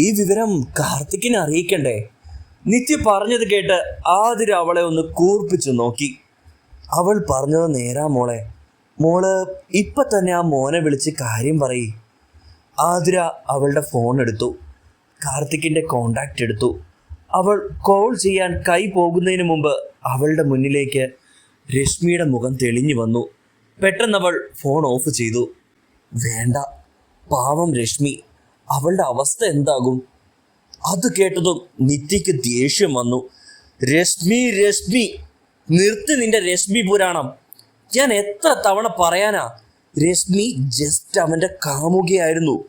ഈ വിവരം കാർത്തിക്കിനെ അറിയിക്കണ്ടേ? നിത്യ പറഞ്ഞത് കേട്ട് ആതിര അവളെ ഒന്ന് കൂർപ്പിച്ചു നോക്കി. അവൾ പറഞ്ഞത് നേരാ മോളെ. മോൾ ഇപ്പൊ തന്നെ ആ മോനെ വിളിച്ച് കാര്യം പറയി. ആതിര അവളുടെ ഫോൺ എടുത്തു. കാർത്തിക്കിന്റെ കോണ്ടാക്റ്റ് എടുത്തു. അവൾ കോൾ ചെയ്യാൻ കൈ പോകുന്നതിന് മുമ്പ് അവളുടെ മുന്നിലേക്ക് രശ്മിയുടെ മുഖം തെളിഞ്ഞു വന്നു. പെട്ടെന്ന് അവൾ ഫോൺ ഓഫ് ചെയ്തു. വേണ്ട. പാവം രശ്മി. അവളുടെ അവസ്ഥ എന്താകും? അത് കേട്ടതും നിത്യയ്ക്ക് ദേഷ്യം വന്നു. രശ്മി രശ്മി നിർത്തി നിന്റെ രശ്മി പുരാണം. ഞാൻ എത്ര തവണ പറയാനാ രശ്മി ജസ്റ്റ് അവന്റെ കാമുകയായിരുന്നു.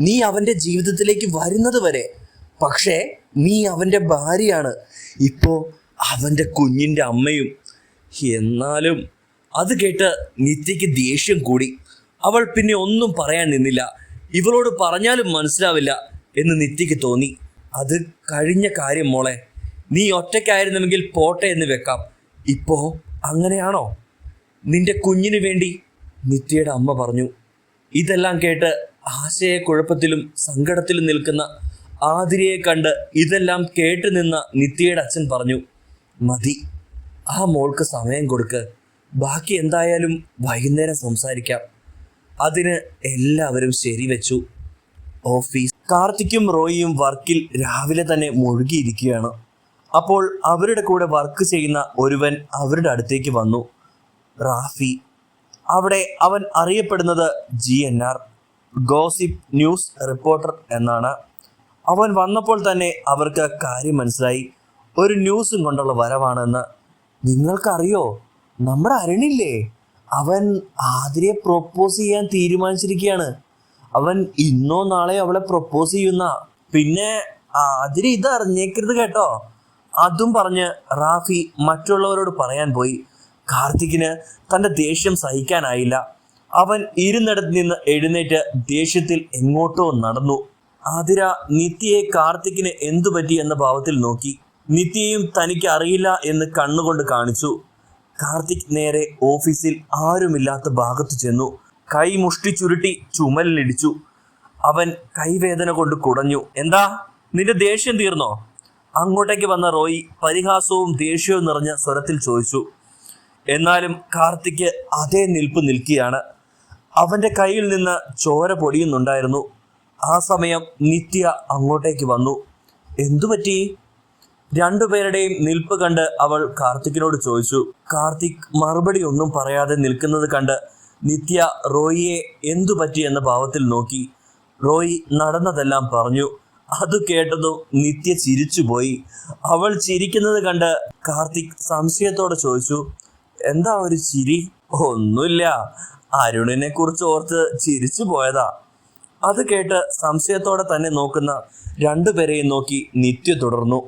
നീ അവന്റെ ജീവിതത്തിലേക്ക് വരുന്നത് വരെ. പക്ഷേ നീ അവന്റെ ഭാര്യയാണ്. ഇപ്പോ അവന്റെ കുഞ്ഞിന്റെ അമ്മയും. എന്നാലും അത് കേട്ട് നിത്യയ്ക്ക് ദേഷ്യം കൂടി. അവൾ പിന്നെ ഒന്നും പറയാൻ നിന്നില്ല. ഇവളോട് പറഞ്ഞാലും മനസ്സിലാവില്ല എന്ന് നിത്യയ്ക്ക് തോന്നി. അത് കഴിഞ്ഞ കാര്യം മോളെ. നീ ഒറ്റയ്ക്കായിരുന്നുവെങ്കിൽ പോട്ടെ എന്ന് വെക്കാം. ഇപ്പോ അങ്ങനെയാണോ? നിന്റെ കുഞ്ഞിന് വേണ്ടി നിത്യയുടെ അമ്മ പറഞ്ഞു. ഇതെല്ലാം കേട്ട് ആശയക്കുഴപ്പത്തിലും സങ്കടത്തിലും നിൽക്കുന്ന ആതിരയെ കണ്ട് ഇതെല്ലാം കേട്ടു നിന്ന നിത്യയുടെ അച്ഛൻ പറഞ്ഞു മതി ആ മോൾക്ക് സമയം കൊടുക്ക്. ബാക്കി എന്തായാലും വൈകുന്നേരം സംസാരിക്കാം. അതിന് എല്ലാവരും ശരിവെച്ചു. ഓഫീസ്. കാർത്തിക്കും റോയിയും വർക്കിൽ രാവിലെ തന്നെ മുഴുകിയിരിക്കുകയാണ്. അപ്പോൾ അവരുടെ കൂടെ വർക്ക് ചെയ്യുന്ന ഒരുവൻ അവരുടെ അടുത്തേക്ക് വന്നു. റാഫി. അവിടെ അവൻ അറിയപ്പെടുന്നത് G N R gossip news reporter എന്നാണ്. അവൻ വന്നപ്പോൾ തന്നെ അവർക്ക് കാര്യം മനസ്സിലായി. ഒരു ന്യൂസും കൊണ്ടുള്ള വരവാണെന്ന്. നിങ്ങൾക്കറിയോ? നമ്മുടെ അരുണില്ലേ? അവൻ ആതിരയെ പ്രൊപ്പോസ് ചെയ്യാൻ തീരുമാനിച്ചിരിക്കുകയാണ്. അവൻ ഇന്നോ നാളെയോ അവളെ പ്രൊപ്പോസ് ചെയ്യുന്ന പിന്നെ ആതിര ഇത് അറിഞ്ഞേക്കരുത് കേട്ടോ. അതും പറഞ്ഞ് റാഫി മറ്റുള്ളവരോട് പറയാൻ പോയി. കാർത്തിക്കിന് തന്റെ ദേഷ്യം സഹിക്കാനായില്ല. അവൻ ഇരുന്നിടത്ത് നിന്ന് എഴുന്നേറ്റ് ദേഷ്യത്തിൽ എങ്ങോട്ടോ നടന്നു. ആതിര നിത്യയെ കാർത്തിക്കിന് എന്തു പറ്റി എന്ന ഭാവത്തിൽ നോക്കി. നിത്യയും തനിക്ക് അറിയില്ല എന്ന് കണ്ണുകൊണ്ട് കാണിച്ചു. കാർത്തിക് നേരെ ഓഫീസിൽ ആരുമില്ലാത്ത ഭാഗത്ത് ചെന്നു. കൈ മുഷ്ടി ചുരുട്ടി ചുമലിലിടിച്ചു. അവൻ കൈവേദന കൊണ്ട് കുടഞ്ഞു. എന്താ? നിന്റെ ദേഷ്യം തീർന്നോ? അങ്ങോട്ടേക്ക് വന്ന റോയി പരിഹാസവും ദേഷ്യവും നിറഞ്ഞ സ്വരത്തിൽ ചോദിച്ചു. എന്നാലും കാർത്തിക് അതേ നിൽപ്പ് നിൽക്കുകയാണ്. അവന്റെ കയ്യിൽ നിന്ന് ചോര പൊടിയുന്നുണ്ടായിരുന്നു. ആ സമയം നിത്യ അങ്ങോട്ടേക്ക് വന്നു. എന്തു പറ്റി? രണ്ടുപേരുടെയും നിൽപ്പ് കണ്ട് അവൾ കാർത്തിക്കിനോട് ചോദിച്ചു കാർത്തിക് മറുപടി ഒന്നും പറയാതെ നിൽക്കുന്നത് കണ്ട് നിത്യ റോയിയെ എന്തു പറ്റി എന്ന ഭാവത്തിൽ നോക്കി. റോയി നടന്നതെല്ലാം പറഞ്ഞു. അത് കേട്ടതും നിത്യ ചിരിച്ചുപോയി. അവൾ ചിരിക്കുന്നത് കണ്ട് കാർത്തിക് സംശയത്തോടെ ചോദിച്ചു എന്താ ഒരു ചിരി? ഒന്നുമില്ല. അരുണിനെ കുറിച്ച് ഓർത്ത് ചിരിച്ചു പോയതാ. അത് കേട്ട് സംശയത്തോടെ തന്നെ നോക്കുന്ന രണ്ടുപേരെയും നോക്കി നിത്യ തുടർന്നു.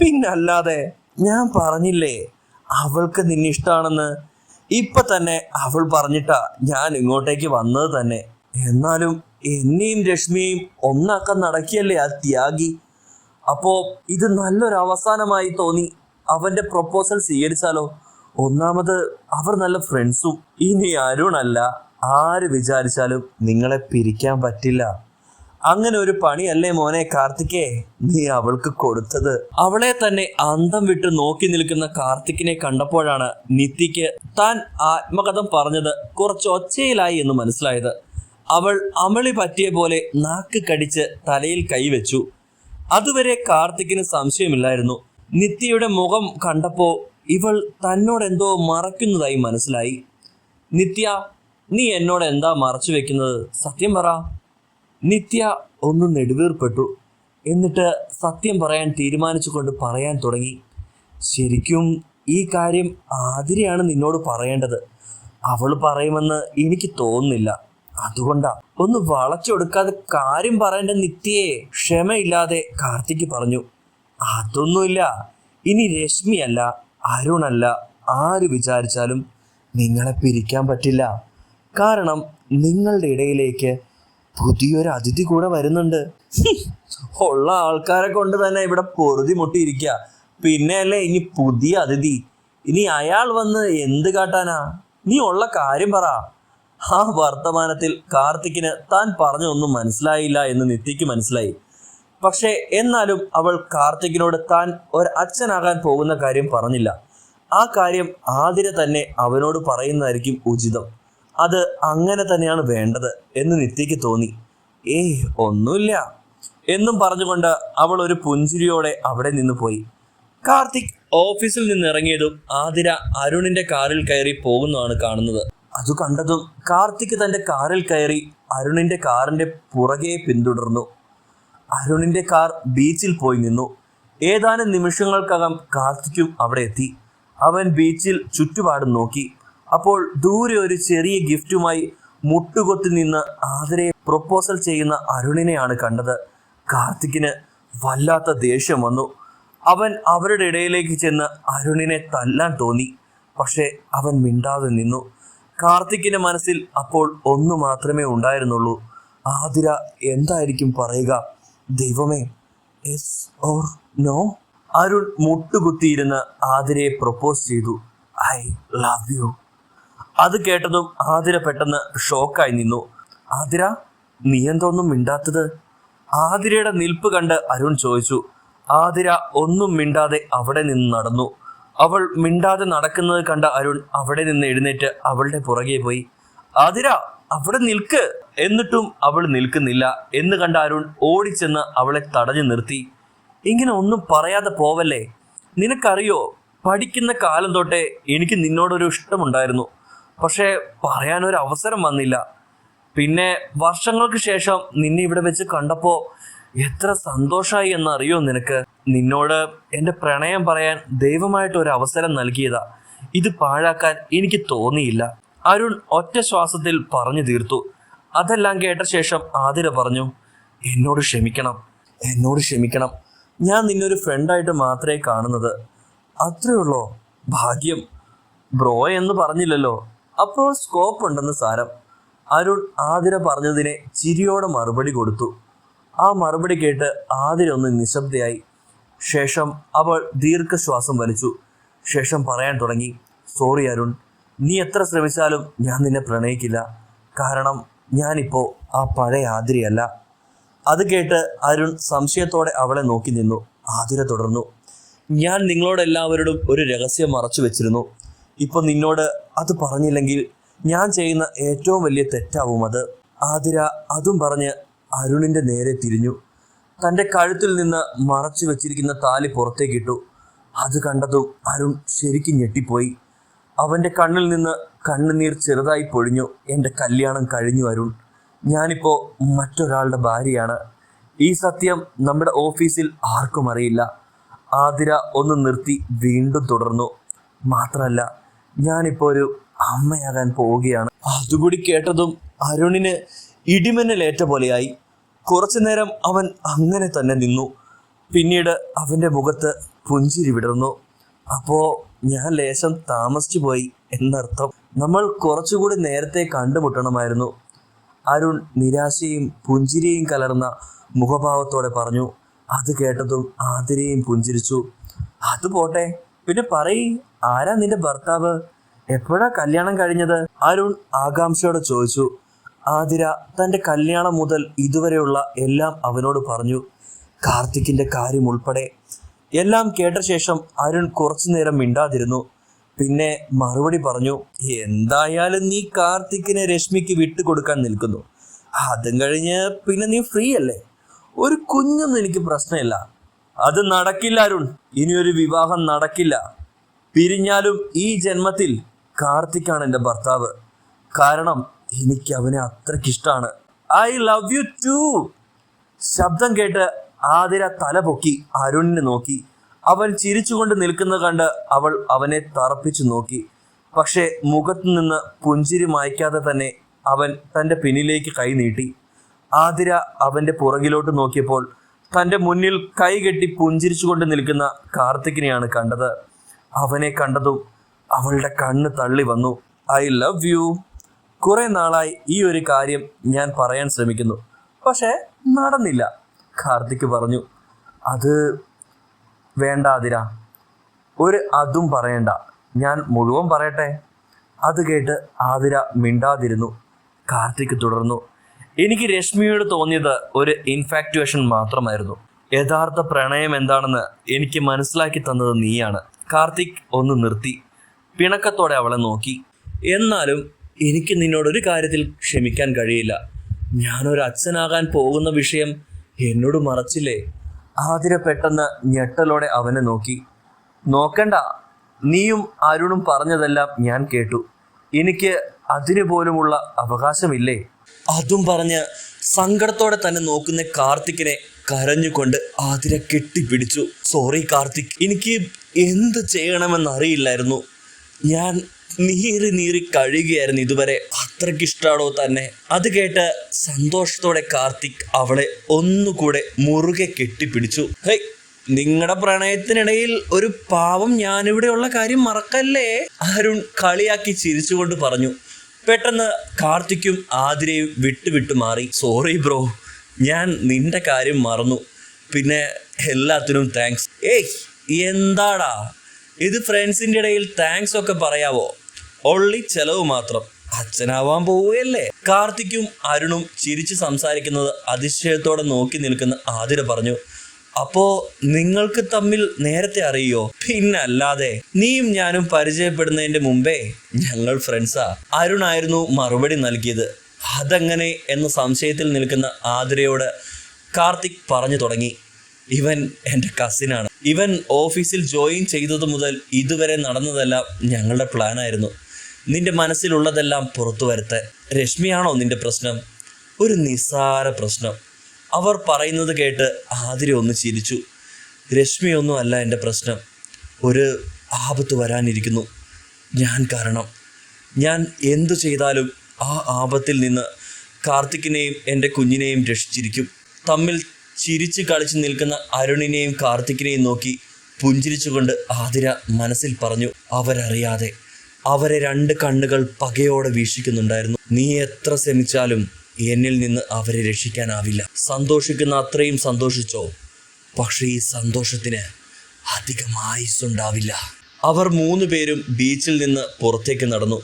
പിന്നല്ലാതെ ഞാൻ പറഞ്ഞില്ലേ അവൾക്ക് നിന്നെ ഇഷ്ടമാണെന്ന് ഇപ്പൊ തന്നെ അവൾ പറഞ്ഞിട്ടാ ഞാൻ ഇങ്ങോട്ടേക്ക് വന്നത് തന്നെ. എന്നാലും എന്നെയും രശ്മിയെയും ഒന്നാക്കാൻ നടക്കിയല്ലേ ആ ത്യാഗി? അപ്പോ ഇത് നല്ലൊരു അവസാനമായി തോന്നി. അവന്റെ പ്രപ്പോസൽ സ്വീകരിച്ചാലോ? ഒന്നാമത് അവർ നല്ല ഫ്രണ്ട്സും ഇനി അരുണല്ല. ആര് വിചാരിച്ചാലും നിങ്ങളെ പിരിക്കാൻ പറ്റില്ല. അങ്ങനെ ഒരു പണിയല്ലേ മോനെ കാർത്തികേ നീ അവൾക്ക് കൊടുത്തത്. അവളെ തന്നെ അന്തം വിട്ട് നോക്കി നിൽക്കുന്ന കാർത്തിക്കിനെ കണ്ടപ്പോഴാണ് നിത്യയ്ക്ക് താൻ ആത്മകഥം പറഞ്ഞത് കുറച്ച് ഒച്ചയിലായി എന്ന് മനസ്സിലായത്. അവൾ അമളി പറ്റിയ പോലെ നാക്ക് കടിച്ച് തലയിൽ കൈവച്ചു അതുവരെ കാർത്തിക്കിന് സംശയമില്ലായിരുന്നു. നിത്യയുടെ മുഖം കണ്ടപ്പോ ഇവൾ തന്നോട് എന്തോ മറക്കുന്നതായി മനസ്സിലായി. നിത്യ നീ എന്നോട് എന്താ മറച്ചു വെക്കുന്നത്? സത്യം പറ. നിത്യ ഒന്ന് നെടുവേർപ്പെട്ടു. എന്നിട്ട് സത്യം പറയാൻ തീരുമാനിച്ചുകൊണ്ട് പറയാൻ തുടങ്ങി. ശരിക്കും ഈ കാര്യം ആതിരയാണ് നിന്നോട് പറയേണ്ടത്. അവൾ പറയുമെന്ന് എനിക്ക് തോന്നുന്നില്ല. അതുകൊണ്ടാ. ഒന്ന് വളച്ചൊടുക്കാതെ കാര്യം പറയേണ്ട നിത്യയെ ക്ഷമയില്ലാതെ കാർത്തിക് പറഞ്ഞു. അതൊന്നുമില്ല. ഇനി രശ്മിയല്ല അരുണല്ല ആര് വിചാരിച്ചാലും നിങ്ങളെ പിരിക്കാൻ പറ്റില്ല. കാരണം നിങ്ങളുടെ ഇടയിലേക്ക് പുതിയൊരു അതിഥി കൂടെ വരുന്നുണ്ട്. ഉള്ള ആൾക്കാരെ കൊണ്ട് തന്നെ ഇവിടെ പൊറുതി മുട്ടിയിരിക്കുക പിന്നെ അല്ലേ ഇനി പുതിയ അതിഥി. ഇനി അയാൾ വന്ന് എന്ത് കാട്ടാനാ? നീ ഉള്ള കാര്യം പറ. ആ വർത്തമാനത്തിൽ കാർത്തിക്കിന് താൻ പറഞ്ഞൊന്നും മനസ്സിലായില്ല എന്ന് നിത്യയ്ക്ക് മനസ്സിലായി. പക്ഷേ എന്നാലും അവൾ കാർത്തിക്കിനോട് താൻ ഒരു അച്ഛനാകാൻ പോകുന്ന കാര്യം പറഞ്ഞില്ല. ആ കാര്യം ആതിര തന്നെ അവനോട് പറയുന്നതായിരിക്കും ഉചിതം. അത് അങ്ങനെ തന്നെയാണ് വേണ്ടത് എന്ന് നിത്യയ്ക്ക് തോന്നി. ഏയ് ഒന്നുമില്ല. എന്നും പറഞ്ഞുകൊണ്ട് അവൾ ഒരു പുഞ്ചിരിയോടെ അവിടെ നിന്ന് പോയി. കാർത്തിക് ഓഫീസിൽ നിന്ന് ഇറങ്ങിയതും ആതിര അരുണിന്റെ കാറിൽ കയറി പോകുന്നതാണ് കാണുന്നത്. അത് കണ്ടതും കാർത്തിക് തന്റെ കാറിൽ കയറി അരുണിന്റെ കാറിന്റെ പുറകെ പിന്തുടർന്നു. അരുണിന്റെ കാർ ബീച്ചിൽ പോയി നിന്നു. ഏതാനും നിമിഷങ്ങൾക്കകം കാർത്തിക്കും അവിടെ എത്തി. അവൻ ബീച്ചിൽ ചുറ്റുപാടും നോക്കി. അപ്പോൾ ദൂരെ ഒരു ചെറിയ ഗിഫ്റ്റുമായി മുട്ടുകൊത്തി നിന്ന് ആദരയെ പ്രൊപ്പോസൽ ചെയ്യുന്ന അരുണിനെയാണ് കണ്ടത്. കാർത്തിക്കിന് വല്ലാത്ത ദേഷ്യം വന്നു. അവൻ അവരുടെ ഇടയിലേക്ക് ചെന്ന് അരുണിനെ തല്ലാൻ തോന്നി. പക്ഷേ അവൻ മിണ്ടാതെ നിന്നു. കാർത്തിക്കിന്റെ മനസ്സിൽ അപ്പോൾ ഒന്ന് മാത്രമേ ഉണ്ടായിരുന്നുള്ളൂ. ആതിര എന്തായിരിക്കും പറയുക? ദൈവമേ എസ് ഓർ നോ അരുൺ മുട്ടുകുത്തിയിരുന്ന് ആതിരയെ പ്രൊപ്പോസ് ചെയ്തു. I love you. അത് കേട്ടതും ആതിര പെട്ടെന്ന് ഷോക്കായി നിന്നു. ആതിര നീ എന്തോന്നും മിണ്ടാത്തത്? ആതിരയുടെ നിൽപ്പ് കണ്ട് അരുൺ ചോദിച്ചു. ആതിര ഒന്നും മിണ്ടാതെ അവിടെ നിന്ന് നടന്നു. അവൾ മിണ്ടാതെ നടക്കുന്നത് കണ്ട അരുൺ അവിടെ നിന്ന് എഴുന്നേറ്റ് അവളുടെ പുറകെ പോയി. ആതിര അവിടെ നിൽക്ക്. എന്നിട്ടും അവൾ നിൽക്കുന്നില്ല എന്ന് കണ്ട അരുൺ ഓടിച്ചെന്ന് അവളെ തടഞ്ഞു നിർത്തി. ഇങ്ങനെ ഒന്നും പറയാതെ പോവല്ലേ? നിനക്കറിയോ പഠിക്കുന്ന കാലം തൊട്ടേ എനിക്ക് നിന്നോടൊരു ഇഷ്ടമുണ്ടായിരുന്നു. പക്ഷേ പറയാനൊരു അവസരം വന്നില്ല. പിന്നെ വർഷങ്ങൾക്ക് ശേഷം നിന്നെ ഇവിടെ വെച്ച് കണ്ടപ്പോൾ എത്ര സന്തോഷമായി എന്നറിയോ നിനക്ക്? നിന്നോട് എന്റെ പ്രണയം പറയാൻ ദൈവമായിട്ട് ഒരു അവസരം നൽകിയതാ. ഇത് പാഴാക്കാൻ എനിക്ക് തോന്നിയില്ല. അരുൺ ഒറ്റ ശ്വാസത്തിൽ പറഞ്ഞു തീർത്തു. അതെല്ലാം കേട്ട ശേഷം ആതിര പറഞ്ഞു എന്നോട് ക്ഷമിക്കണം എന്നോട് ക്ഷമിക്കണം. ഞാൻ നിന്നൊരു ഫ്രണ്ടായിട്ട് മാത്രമേ കാണുന്നത്. അത്രയുള്ളോ ഭാഗ്യം. ബ്രോ എന്ന് പറഞ്ഞില്ലല്ലോ. അപ്പോൾ സ്കോപ്പ് ഉണ്ടെന്ന് സാരം. അരുൺ ആതിര പറഞ്ഞതിനെ ചിരിയോടെ മറുപടി കൊടുത്തു. ആ മറുപടി കേട്ട് ആതിര ഒന്ന് നിശബ്ദയായി. ശേഷം അവൾ ദീർഘശ്വാസം വലിച്ചു. ശേഷം പറയാൻ തുടങ്ങി സോറി അരുൺ. നീ എത്ര ശ്രമിച്ചാലും ഞാൻ നിന്നെ പ്രണയിക്കില്ല. കാരണം ഞാനിപ്പോൾ ആ പഴയ ആതിരയല്ല. അത് കേട്ട് അരുൺ സംശയത്തോടെ അവളെ നോക്കി നിന്നു. ആതിര തുടർന്നു ഞാൻ നിങ്ങളോടെല്ലാവരോടും ഒരു രഹസ്യം മറച്ചു വെച്ചിരുന്നു. ഇപ്പൊ നിന്നോട് അത് പറഞ്ഞില്ലെങ്കിൽ ഞാൻ ചെയ്യുന്ന ഏറ്റവും വലിയ തെറ്റാവും അത്. ആതിര അതും പറഞ്ഞ് അരുണിന്റെ നേരെ തിരിഞ്ഞു. തന്റെ കഴുത്തിൽ നിന്ന് മറച്ചു വെച്ചിരിക്കുന്ന താലി പുറത്തേക്കിട്ടു അത് കണ്ടതും അരുൺ ശരിക്കും ഞെട്ടിപ്പോയി. അവന്റെ കണ്ണിൽ നിന്ന് കണ്ണുനീർ ചെറുതായി പൊഴിഞ്ഞു. എന്റെ കല്യാണം കഴിഞ്ഞു അരുൺ. ഞാനിപ്പോ മറ്റൊരാളുടെ ഭാര്യയാണ്. ഈ സത്യം നമ്മുടെ ഓഫീസിൽ ആർക്കും അറിയില്ല. ആതിര ഒന്ന് നിർത്തി വീണ്ടും തുടർന്നു. മാത്രമല്ല ഞാനിപ്പോ ഒരു അമ്മയാകാൻ പോവുകയാണ്. അതുകൂടി കേട്ടതും അരുണിന് ഇടിമിന്നലേറ്റ പോലെയായി. കുറച്ചു നേരം അവൻ അങ്ങനെ തന്നെ നിന്നു. പിന്നീട് അവന്റെ മുഖത്ത് പുഞ്ചിരി വിടർന്നു. അപ്പോ ഞാൻ ലേശം താമസിച്ചു പോയി എന്നർത്ഥം. നമ്മൾ കുറച്ചുകൂടി നേരത്തെ കണ്ടുമുട്ടണമായിരുന്നു. അരുൺ നിരാശയും പുഞ്ചിരിയും കലർന്ന മുഖഭാവത്തോടെ പറഞ്ഞു. അത് കേട്ടതും ആതിരയും പുഞ്ചിരിച്ചു. അത് പോട്ടെ. പിന്നെ പറയ് ആരാ നിന്റെ ഭർത്താവ്? എപ്പോഴാ കല്യാണം കഴിഞ്ഞത്? അരുൺ ആകാംക്ഷയോടെ ചോദിച്ചു. ആതിര തന്റെ കല്യാണം മുതൽ ഇതുവരെയുള്ള എല്ലാം അവനോട് പറഞ്ഞു. കാർത്തിക്കിന്റെ കാര്യം ഉൾപ്പെടെ. എല്ലാം കേട്ട ശേഷം അരുൺ കുറച്ചു നേരം മിണ്ടാതിരുന്നു. പിന്നെ മറുപടി പറഞ്ഞു എന്തായാലും നീ കാർത്തിക്കിനെ രശ്മിക്ക് വിട്ടുകൊടുക്കാൻ നിൽക്കുന്നു. അതും കഴിഞ്ഞ് പിന്നെ നീ ഫ്രീ അല്ലേ ഒരു കുഞ്ഞൊന്നും എനിക്ക് പ്രശ്നമില്ല. അത് നടക്കില്ല അരുൺ. ഇനിയൊരു വിവാഹം നടക്കില്ല. പിരിഞ്ഞാലും ഈ ജന്മത്തിൽ കാർത്തിക്കാണ് എന്റെ ഭർത്താവ്. കാരണം എനിക്ക് അവനെ അത്രയ്ക്കിഷ്ടമാണ് ഐ ലവ് യു ടു. ശബ്ദം കേട്ട് ആതിര തല പൊക്കി അരുണിനെ നോക്കി. അവൻ ചിരിച്ചുകൊണ്ട് നിൽക്കുന്നത് കണ്ട് അവൾ അവനെ തറപ്പിച്ചു നോക്കി. പക്ഷേ മുഖത്തു നിന്ന് പുഞ്ചിരി മായ്ക്കാതെ തന്നെ അവൻ തന്റെ പിന്നിലേക്ക് കൈ നീട്ടി. ആതിര അവന്റെ പുറകിലോട്ട് നോക്കിയപ്പോൾ തന്റെ മുന്നിൽ കൈകെട്ടി പുഞ്ചിരിച്ചുകൊണ്ട് നിൽക്കുന്ന കാർത്തികിനെയാണ് കണ്ടത്. അവനെ കണ്ടതും അവളുടെ കണ്ണ് തള്ളി വന്നു. I love you. കുറെ നാളായി ഈ ഒരു കാര്യം ഞാൻ പറയാൻ ശ്രമിക്കുന്നു. പക്ഷേ നടന്നില്ല. കാർത്തിക് പറഞ്ഞു അത് വേണ്ട ആതിര ഒരു അതും പറയണ്ട. ഞാൻ മുഴുവൻ പറയട്ടെ? അത് കേട്ട് ആതിര മിണ്ടാതിരുന്നു. കാർത്തിക് തുടർന്നു എനിക്ക് രശ്മിയോട് തോന്നിയത് ഒരു ഇൻഫാക്ച്വേഷൻ മാത്രമായിരുന്നു. യഥാർത്ഥ പ്രണയം എന്താണെന്ന് എനിക്ക് മനസ്സിലാക്കി തന്നത് നീയാണ്. കാർത്തിക് ഒന്ന് നിർത്തി. പിണക്കത്തോടെ അവളെ നോക്കി. എന്നാലും എനിക്ക് നിന്നോടൊരു കാര്യത്തിൽ ക്ഷമിക്കാൻ കഴിയില്ല. ഞാനൊരു അച്ഛനാകാൻ പോകുന്ന വിഷയം എന്നോട് മറച്ചില്ലേ? ആതിര പെട്ടെന്ന് ഞെട്ടലോടെ അവനെ നോക്കി. നോക്കണ്ട. നീയും അരുണും പറഞ്ഞതെല്ലാം ഞാൻ കേട്ടു. എനിക്ക് അതിനു പോലുമുള്ള അവകാശമില്ലേ? അതും പറഞ്ഞ് സങ്കടത്തോടെ തന്നെ നോക്കുന്ന കാർത്തിക്കിനെ കരഞ്ഞുകൊണ്ട് ആതിര കെട്ടിപ്പിടിച്ചു. സോറി കാർത്തിക്. എനിക്ക് എന്ത് ചെയ്യണമെന്ന് അറിയില്ലായിരുന്നു. ഞാൻ നീറി നീറി കഴിയുകയായിരുന്നു ഇതുവരെ. അത്രയ്ക്ക് തന്നെ? അത് കേട്ട് സന്തോഷത്തോടെ കാർത്തിക് അവളെ ഒന്നുകൂടെ മുറുകെ കെട്ടിപ്പിടിച്ചു. ഹേയ് നിങ്ങളുടെ പ്രണയത്തിനിടയിൽ ഒരു പാവം ഞാനിവിടെയുള്ള കാര്യം മറക്കല്ലേ? അരുൺ കളിയാക്കി ചിരിച്ചുകൊണ്ട് പറഞ്ഞു. പെട്ടെന്ന് കാർത്തിക്കും ആതിരയും വിട്ടുവിട്ടു മാറി. സോറി ബ്രോ ഞാൻ നിന്റെ കാര്യം മറന്നു. പിന്നെ എല്ലാത്തിനും താങ്ക്സ് ഏയ് എന്താടാ? ഇത് ഫ്രണ്ട്സിന്റെ ഇടയിൽ താങ്ക്സ് ഒക്കെ പറയാവോ? ഒള്ളി ചെലവ് മാത്രം. അച്ഛനാവാൻ പോവുകയല്ലേ? കാർത്തിക്കും അരുണും ചിരിച്ചു സംസാരിക്കുന്നത് അതിശയത്തോടെ നോക്കി നിൽക്കുന്ന ആതിര പറഞ്ഞു. അപ്പോ നിങ്ങൾക്ക് തമ്മിൽ നേരത്തെ അറിയോ? പിന്നല്ലാതെ നീയും ഞാനും പരിചയപ്പെടുന്നതിന്റെ മുമ്പേ ഞങ്ങൾ ഫ്രണ്ട്സാ അരുണായിരുന്നു മറുപടി നൽകിയത്. അതെങ്ങനെ എന്ന സംശയത്തിൽ നിൽക്കുന്ന ആതിരയോട് കാർത്തിക് പറഞ്ഞു തുടങ്ങി. ഇവൻ എന്റെ കസിനാണ് ഇവൻ ഓഫീസിൽ ജോയിൻ ചെയ്തതു മുതൽ ഇതുവരെ നടന്നതെല്ലാം ഞങ്ങളുടെ പ്ലാനായിരുന്നു നിന്റെ മനസ്സിലുള്ളതെല്ലാം പുറത്തു വരുത്തേ. രശ്മിയാണോ നിന്റെ പ്രശ്നം? ഒരു നിസ്സാര പ്രശ്നം. അവർ പറയുന്നത് കേട്ട് ആതിര ഒന്ന് ചിരിച്ചു. രശ്മിയൊന്നും അല്ല എന്റെ പ്രശ്നം. ഒരു ആപത്ത് വരാനിരിക്കുന്നു. ഞാൻ കാരണം. ഞാൻ എന്തു ചെയ്താലും ആ ആപത്തിൽ നിന്ന് കാർത്തിക്കിനെയും എന്റെ കുഞ്ഞിനെയും രക്ഷിച്ചിരിക്കും. തമ്മിൽ ചിരിച്ച് കളിച്ചു നിൽക്കുന്ന അരുണിനെയും കാർത്തിക്കിനെയും നോക്കി പുഞ്ചിരിച്ചുകൊണ്ട് ആതിര മനസ്സിൽ പറഞ്ഞു അവരറിയാതെ അവരെ രണ്ട് കണ്ണുകൾ പകയോടെ വീക്ഷിക്കുന്നുണ്ടായിരുന്നു. നീ എത്ര ശ്രമിച്ചാലും എന്നിൽ നിന്ന് അവരെ രക്ഷിക്കാനാവില്ല. സന്തോഷിക്കുന്ന അത്രയും സന്തോഷിച്ചോ? പക്ഷേ ഈ സന്തോഷത്തിന് അധികം ആയുസ്സുണ്ടാവില്ല. അവർ മൂന്ന് പേരും ബീച്ചിൽ നിന്ന് പുറത്തേക്ക് നടന്നു.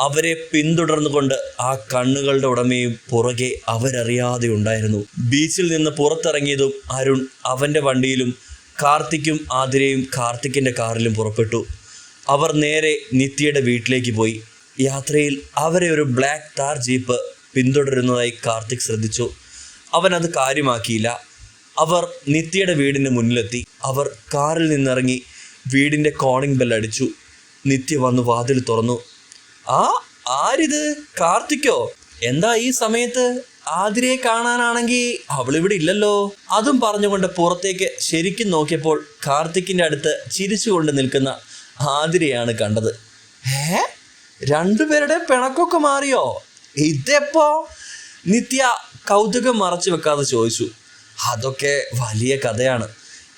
അവരെ പിന്തുടർന്നുകൊണ്ട് ആ കണ്ണുകളുടെ ഉടമയും പുറകെ അവരറിയാതെ ഉണ്ടായിരുന്നു. ബീച്ചിൽ നിന്ന് പുറത്തിറങ്ങിയതും അരുൺ അവന്റെ വണ്ടിയിലും കാർത്തിക്കും ആതിരയും കാർത്തിക്കിന്റെ കാറിലും പുറപ്പെട്ടു. അവർ നേരെ നിത്യയുടെ വീട്ടിലേക്ക് പോയി. യാത്രയിൽ അവരെ ഒരു ബ്ലാക്ക് താർ ജീപ്പ് പിന്തുടരുന്നതായി കാർത്തിക് ശ്രദ്ധിച്ചു. അവൻ അത് കാര്യമാക്കിയില്ല. അവർ നിത്യയുടെ വീടിന് മുന്നിലെത്തി. അവർ കാറിൽ നിന്നിറങ്ങി വീടിന്റെ കോണിംഗ് ബെൽ അടിച്ചു. നിത്യ വന്ന് വാതിൽ തുറന്നു. ആ ആരിത്? കാർത്തിക്കോ? എന്താ ഈ സമയത്ത്? ആതിരയെ കാണാനാണെങ്കിൽ അവളിവിടെ ഇല്ലല്ലോ. അതും പറഞ്ഞുകൊണ്ട് പുറത്തേക്ക് ശരിക്കും നോക്കിയപ്പോൾ കാർത്തിക്കിന്റെ അടുത്ത് ചിരിച്ചുകൊണ്ട് നിൽക്കുന്ന ആതിരയാണ് കണ്ടത്. ഏ രണ്ടുപേരുടെ പിണക്കൊക്കെ മാറിയോ? ഇതെപ്പോ നിത്യ കൗതുകം മറച്ചു വെക്കാതെ ചോദിച്ചു അതൊക്കെ വലിയ കഥയാണ്.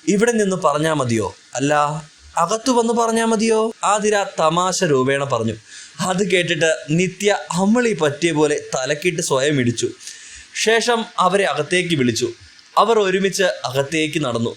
ഇവിടെ നിന്ന് പറഞ്ഞാൽ മതിയോ? അല്ല അകത്തു വന്ന് പറഞ്ഞാൽ മതിയോ? ആതിര തമാശ രൂപേണ പറഞ്ഞു. അത് കേട്ടിട്ട് നിത്യ അമ്മളി പറ്റിയ പോലെ തലക്കിട്ട് സ്വയം ഇടിച്ചു. ശേഷം അവരെ അകത്തേക്ക് വിളിച്ചു. അവർ ഒരുമിച്ച് അകത്തേക്ക് നടന്നു.